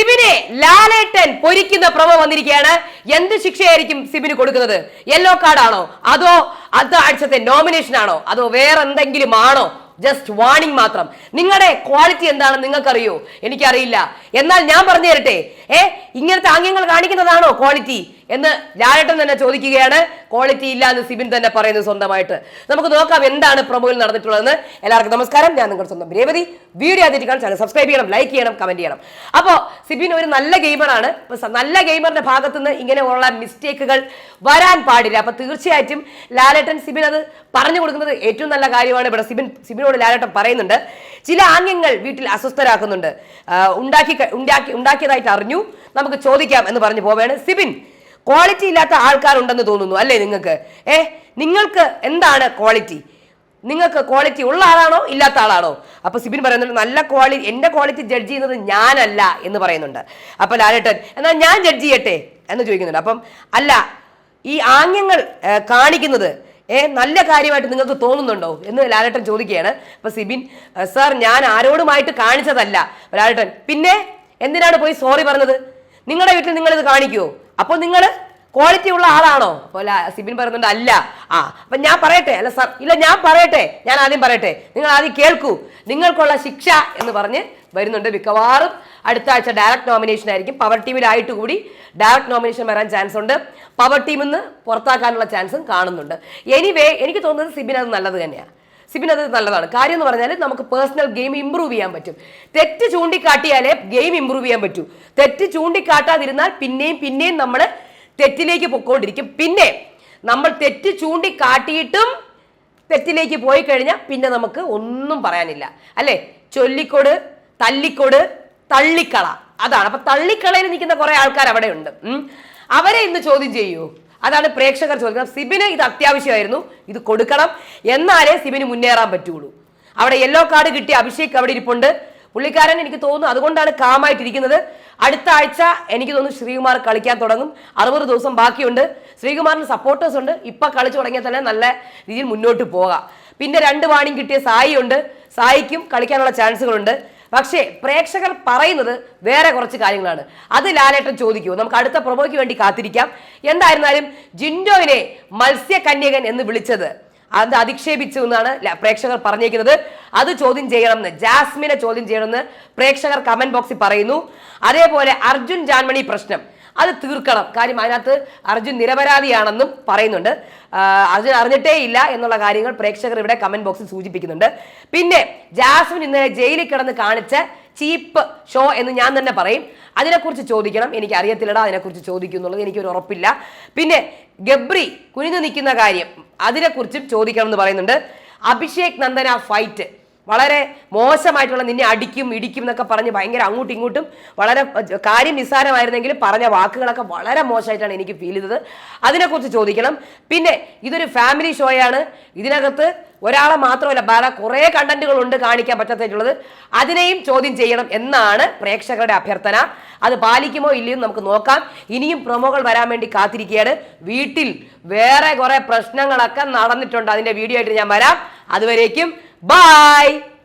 സിബിനെ ലാലേട്ടൻ പൊരിക്കുന്ന promo വന്നിരിക്കുകയാണ്. എന്ത് ശിക്ഷയായിരിക്കും സിബിന് കൊടുക്കുന്നത്? യെല്ലോ കാർഡാണോ അതോ അടുത്ത ആഴ്ചത്തെ നോമിനേഷൻ ആണോ? അതോ വേറെ എന്തെങ്കിലും ആണോ? ജസ്റ്റ് വാണിംഗ് മാത്രം. നിങ്ങളുടെ ക്വാളിറ്റി എന്താണെന്ന് നിങ്ങൾക്കറിയോ? എനിക്കറിയില്ല. എന്നാൽ ഞാൻ പറഞ്ഞു തരട്ടെ ഏ? ഇങ്ങനത്തെ ആംഗ്യങ്ങൾ കാണിക്കുന്നതാണോ ക്വാളിറ്റി എന്ന് ലാലേട്ടൻ തന്നെ ചോദിക്കുകയാണ്. ക്വാളിറ്റി ഇല്ല എന്ന് സിബിൻ തന്നെ പറയുന്നത് സ്വന്തമായിട്ട്. നമുക്ക് നോക്കാം എന്താണ് പ്രൊമോയിൽ നടന്നിട്ടുള്ളതെന്ന്. എല്ലാവർക്കും നമസ്കാരം. ഞാൻ നിങ്ങളുടെ സ്വന്തം രേവതി. വീഡിയോ ആദ്യമായിട്ട് കാണാൻ ചാനൽ സബ്സ്ക്രൈബ് ചെയ്യണം ലൈക്ക് ചെയ്യണം കമന്റ് ചെയ്യണം. അപ്പോൾ സിബിൻ ഒരു നല്ല ഗെയിമറാണ് നല്ല ഗെയിമറിന്റെ ഭാഗത്ത് നിന്ന് ഇങ്ങനെയുള്ള മിസ്റ്റേക്കുകൾ വരാൻ പാടില്ല. അപ്പൊ തീർച്ചയായിട്ടും ലാലേട്ടൻ സിബിൻ അത് പറഞ്ഞു കൊടുക്കുന്നത് ഏറ്റവും നല്ല കാര്യമാണ്. ഇവിടെ സിബിൻ സിബിനോട് ലാലേട്ടൻ പറയുന്നുണ്ട്. ചില ആംഗ്യങ്ങൾ വീട്ടിൽ അസ്വസ്ഥരാക്കുന്നുണ്ട്. ഉണ്ടാക്കി ഉണ്ടാക്കി ഉണ്ടാക്കിയതായിട്ട് അറിഞ്ഞു. നമുക്ക് ചോദിക്കാം എന്ന് പറഞ്ഞു പോവുകയാണ് സിബിൻ. ക്വാളിറ്റി ഇല്ലാത്ത ആൾക്കാരുണ്ടെന്ന് തോന്നുന്നു അല്ലേ നിങ്ങൾക്ക്? ഏ നിങ്ങൾക്ക് എന്താണ് ക്വാളിറ്റി നിങ്ങൾക്ക് ക്വാളിറ്റി ഉള്ള ആളാണോ ഇല്ലാത്ത ആളാണോ? അപ്പൊ സിബിൻ പറയുന്നുണ്ട് നല്ല ക്വാളിറ്റി എന്റെ ക്വാളിറ്റി ജഡ്ജ് ചെയ്യുന്നത് ഞാനല്ല എന്ന് പറയുന്നുണ്ട്. അപ്പൊ ലാലേട്ടൻ എന്നാൽ ഞാൻ ജഡ്ജ് ചെയ്യട്ടെ? എന്ന് ചോദിക്കുന്നുണ്ട്. അപ്പം അല്ല ഈ ആംഗ്യങ്ങൾ കാണിക്കുന്നത് ഏ നല്ല കാര്യമായിട്ട് നിങ്ങൾക്ക് തോന്നുന്നുണ്ടോ? എന്ന് ലാലേട്ടൻ ചോദിക്കുകയാണ്. അപ്പൊ സിബിൻ "ഏ, സാർ ഞാൻ ആരോടുമായിട്ട് കാണിച്ചതല്ല. ലാലേട്ടൻ പിന്നെ എന്തിനാണ് പോയി സോറി പറഞ്ഞത്? നിങ്ങളുടെ വീട്ടിൽ നിങ്ങളിത് കാണിക്കുമോ അപ്പോൾ നിങ്ങൾ ക്വാളിറ്റി ഉള്ള ആളാണോ? അപ്പോൾ ലാ- സിബിൻ പറയുന്നുണ്ട് അല്ല. ആ അപ്പൊ ഞാൻ പറയട്ടെ അല്ല സാർ ഇല്ല ഞാൻ പറയട്ടെ ഞാൻ ആദ്യം പറയട്ടെ. നിങ്ങൾ ആദ്യം കേൾക്കൂ. നിങ്ങൾക്കുള്ള ശിക്ഷ എന്ന് പറഞ്ഞ് വരുന്നുണ്ട് മിക്കവാറും. അടുത്ത ആഴ്ച ഡയറക്റ്റ് നോമിനേഷൻ ആയിരിക്കും. പവർ ടീമിലായിട്ട് കൂടി ഡയറക്റ്റ് നോമിനേഷൻ വരാൻ ചാൻസ് ഉണ്ട്. പവർ ടീമിൽ നിന്ന് പുറത്താക്കാനുള്ള ചാൻസും കാണുന്നുണ്ട്. എനിവേ എനിക്ക് തോന്നുന്നത് സിബിൻ അത് നല്ലത് തന്നെയാണ് സിബിൻ അത് നല്ലതാണ്. കാര്യം എന്ന് പറഞ്ഞാൽ നമുക്ക് പേഴ്സണൽ ഗെയിം ഇമ്പ്രൂവ് ചെയ്യാൻ പറ്റും. തെറ്റ് ചൂണ്ടിക്കാട്ടിയാലേ ഗെയിം ഇമ്പ്രൂവ് ചെയ്യാൻ പറ്റൂ. തെറ്റ് ചൂണ്ടിക്കാട്ടാതിരുന്നാൽ പിന്നെയും പിന്നെയും നമ്മൾ തെറ്റിലേക്ക് പൊക്കോണ്ടിരിക്കും. പിന്നെ നമ്മൾ തെറ്റ് ചൂണ്ടിക്കാട്ടിയിട്ടും തെറ്റിലേക്ക് പോയി കഴിഞ്ഞാൽ പിന്നെ നമുക്ക് ഒന്നും പറയാനില്ല. അല്ലേ? ചൊല്ലിക്കൊട് തല്ലിക്കൊട് തള്ളിക്കള. അതാണ്. അപ്പൊ തള്ളിക്കളയിൽ നിൽക്കുന്ന കുറെ ആൾക്കാർ അവിടെ ഉണ്ട് അവരെ ഇന്ന് ചോദ്യം ചെയ്യൂ. അതാണ് പ്രേക്ഷകർ ചോദിക്കുന്നത്. സിബിന് ഇത് അത്യാവശ്യമായിരുന്നു. ഇത് കൊടുക്കണം. എന്നാലേ സിബിന് മുന്നേറാൻ പറ്റുള്ളൂ. അവിടെ യെല്ലോ കാർഡ് കിട്ടിയ അഭിഷേക് അവിടെ ഇരിപ്പുണ്ട്. പുള്ളിക്കാരൻ എനിക്ക് തോന്നുന്നു അതുകൊണ്ടാണ് കാമായിട്ടിരിക്കുന്നത്. അടുത്ത ആഴ്ച എനിക്ക് തോന്നുന്നു ശ്രീകുമാർ കളിക്കാൻ തുടങ്ങും. അറുപത് ദിവസം ബാക്കിയുണ്ട്. ശ്രീകുമാറിന് സപ്പോർട്ടേഴ്സ് ഉണ്ട്. ഇപ്പൊ കളിച്ചു തുടങ്ങിയാൽ തന്നെ നല്ല രീതിയിൽ മുന്നോട്ട് പോകാം. പിന്നെ രണ്ട് വാണിയും കിട്ടിയ സായി ഉണ്ട് സായിക്കും കളിക്കാനുള്ള ചാൻസുകളുണ്ട്. പക്ഷേ പ്രേക്ഷകർ പറയുന്നത് വേറെ കുറച്ച് കാര്യങ്ങളാണ്. അത് ലാലേട്ടൻ ചോദിക്കൂ. നമുക്ക് അടുത്ത പ്രൊമോയ്ക്ക് വേണ്ടി കാത്തിരിക്കാം. എന്തായിരുന്നാലും ജിൻഡോവിനെ മത്സ്യകന്യകൻ എന്ന് വിളിച്ചത് അത് അധിക്ഷേപിച്ചു എന്നാണ് പ്രേക്ഷകർ പറഞ്ഞേക്കുന്നത് അത് ചോദ്യം ചെയ്യണമെന്ന് ജാസ്മിനെ ചോദ്യം ചെയ്യണമെന്ന് പ്രേക്ഷകർ കമന്റ് ബോക്സിൽ പറയുന്നു. അതേപോലെ അർജുൻ ജാൻമണി പ്രശ്നം. അത് തീർക്കണം. കാര്യം അതിനകത്ത് അർജുൻ നിരപരാധിയാണെന്നും പറയുന്നുണ്ട്. അർജുൻ അറിഞ്ഞിട്ടേ ഇല്ല എന്നുള്ള കാര്യങ്ങൾ പ്രേക്ഷകർ ഇവിടെ കമന്റ് ബോക്സിൽ സൂചിപ്പിക്കുന്നുണ്ട്. പിന്നെ ജാസ്മിൻ ഇന്നലെ ജയിലിൽ കിടന്ന് കാണിച്ച ചീപ്പ് ഷോ എന്ന് ഞാൻ തന്നെ പറയും. അതിനെക്കുറിച്ച് ചോദിക്കണം. എനിക്ക് അറിയത്തില്ലടാ അതിനെക്കുറിച്ച് ചോദിക്കും എന്നുള്ളത് എനിക്കൊരു ഉറപ്പില്ല. പിന്നെ ഗബ്രി കുനിഞ്ഞു നിൽക്കുന്ന കാര്യം അതിനെക്കുറിച്ചും ചോദിക്കണം എന്ന് പറയുന്നുണ്ട്. അഭിഷേക് നന്ദന ഫൈറ്റ് വളരെ മോശമായിട്ടുള്ള നിന്നെ അടിക്കും ഇടിക്കും എന്നൊക്കെ പറഞ്ഞ് ഭയങ്കര അങ്ങോട്ടും ഇങ്ങോട്ടും വളരെ കാര്യം നിസ്സാരമായിരുന്നെങ്കിലും പറഞ്ഞ വാക്കുകളൊക്കെ വളരെ മോശമായിട്ടാണ് എനിക്ക് ഫീൽ ചെയ്തത്. അതിനെക്കുറിച്ച് ചോദിക്കണം. പിന്നെ ഇതൊരു ഫാമിലി ഷോയാണ് ഇതിനകത്ത് ഒരാളെ മാത്രമല്ല വേറെ കുറേ കണ്ടന്റുകളുണ്ട് കാണിക്കാൻ പറ്റാത്തതായിട്ടുള്ളത്. അതിനെയും ചോദ്യം ചെയ്യണം എന്നാണ് പ്രേക്ഷകരുടെ അഭ്യർത്ഥന. അത് പാലിക്കുമോ ഇല്ലയോ നമുക്ക് നോക്കാം. ഇനിയും പ്രൊമോകൾ വരാൻ വേണ്ടി കാത്തിരിക്കുകയാണ്. വീട്ടിൽ വേറെ കുറെ പ്രശ്നങ്ങളൊക്കെ നടന്നിട്ടുണ്ട്. അതിന്റെ വീഡിയോ ആയിട്ട് ഞാൻ വരാം. അതുവരേക്കും Bye!